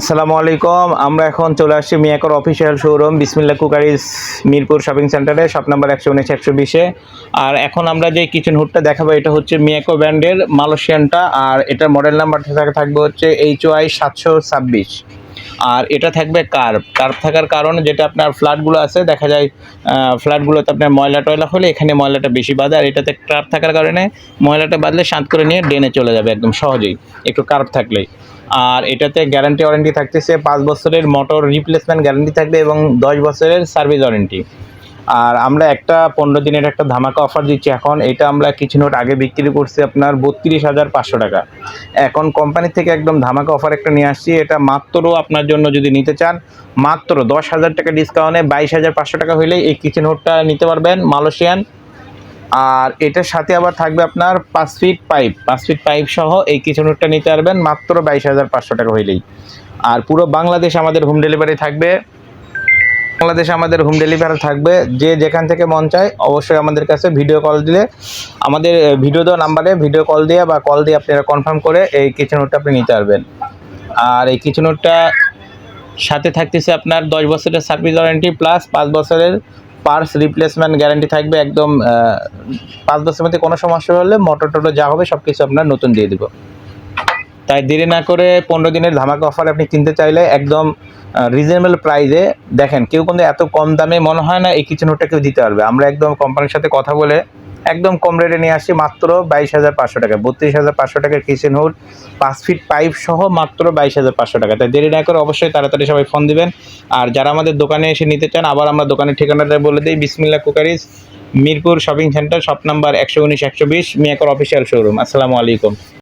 আসসালামু আলাইকুম। আমরা এখন চলে আসছি মিয়াকর official showroom Bismillah cookeries Mirpur shopping সেন্টারে, শপ নাম্বার একশো উনিশ, একশো বিশে। আর এখন আমরা যে কিচেন হুডটা দেখাবো, এটা হচ্ছে মিয়াকো ব্র্যান্ডের মালয়েশিয়ানটা, আর এটার মডেল নাম্বারটা থাকবে হচ্ছে এইচ ওয়াই সাতশো ছাব্বিশ। আর এটা থাকবে কার্ভ। কার্ভ থাকার কারণে যেটা আপনার ফ্ল্যাটগুলো আছে, দেখা যায় ফ্ল্যাটগুলোতে আপনার ময়লা টয়লা হলে এখানে ময়লাটা বেশি বাঁধে আর এটাতে কার্ভ থাকার কারণে ময়লাটা বাঁধলে শান্ত করে নিয়ে ডেনে চলে যাবে একদম সহজেই, একটু কার্ভ থাকলেই। আর এটাতে গ্যারান্টি ওয়ারেন্টি থাকতেছে, পাঁচ বছরের মোটর রিপ্লেসমেন্ট গ্যারান্টি থাকবে এবং দশ বছরের সার্ভিস ওয়ারেন্টি আর আমরা একটা পনেরো দিনের একটা ধামাকা অফার দিচ্ছি। এখন এটা আমরা কিছু নোট আগে বিক্রি করছি আপনার বত্রিশ হাজার পাঁচশো টাকা। এখন কোম্পানি থেকে একদম ধামাকা অফার একটা নিয়ে আসছি। এটা মাত্র আপনার জন্য যদি নিতে চান, মাত্র দশ হাজার টাকা ডিসকাউন্টে বাইশ হাজার পাঁচশো টাকা হলেই এই কিচেন হোডটা নিতে পারবেন মালয়েশিয়ান। আর এটার সাথে আবার থাকবে আপনার পাঁচ ফিট পাইপ পাঁচ ফিট পাইপ সহ এই কিচেন হোডটা নিতে পারবেন, মাত্র বাইশ হাজার পাঁচশো টাকা হইলেই। আর পুরো বাংলাদেশ আমাদের হোম ডেলিভারি থাকবে। বাংলাদেশে আমাদের হোম ডেলিভারি থাকবে। যে যেখান থেকে মন চায় অবশ্যই আমাদের কাছে ভিডিও কল দিলে। আমাদের ভিডিও দেওয়া নাম্বারে ভিডিও কল দিয়ে বা কল দিয়ে আপনারা কনফার্ম করে এই কিচেন নোটটা আপনি নিতে পারবেন। আর এই কিচেন নোটটা সাথে থাকতেছে আপনার দশ বছরের সার্ভিস ওয়ারেন্টি প্লাস পাঁচ বছরের পার্স রিপ্লেসমেন্ট গ্যারান্টি থাকবে একদম পাঁচ বছরের মধ্যে কোনো সমস্যা হলে মোটর টোটো যা হবে সব কিছু আপনার নতুন দিয়ে দিব। তাই দেরি না করে পনেরো দিনের ধামাকা অফার আপনি কিনতে চাইলে একদম রিজনেবল প্রাইসে দেখেন, কেউ কিন্তু এত কম দামে মনে হয় না এই কিচেন হোডটা কেউ দিতে পারবে। আমরা একদম কোম্পানির সাথে কথা বলে একদম কম রেটে নিয়ে আসি মাত্র বাইশ হাজার পাঁচশো টাকা। বত্রিশ হাজার পাঁচশো টাকার কিচেন হুড পাঁচ ফিট পাইপ সহ মাত্র বাইশ হাজার পাঁচশো টাকা। তাই দেরি না করে অবশ্যই তাড়াতাড়ি সবাই ফোন দিবেন। আর যারা আমাদের দোকানে এসে নিতে চান, আবার আমরা দোকানের ঠিকানাটা বলে দিই, Bismillah cookeries, Mirpur shopping centre shop number একশো উনিশ, একশো বিশ, মিয়াকর অফিসিয়াল শোরুম আসসালামু আলাইকুম।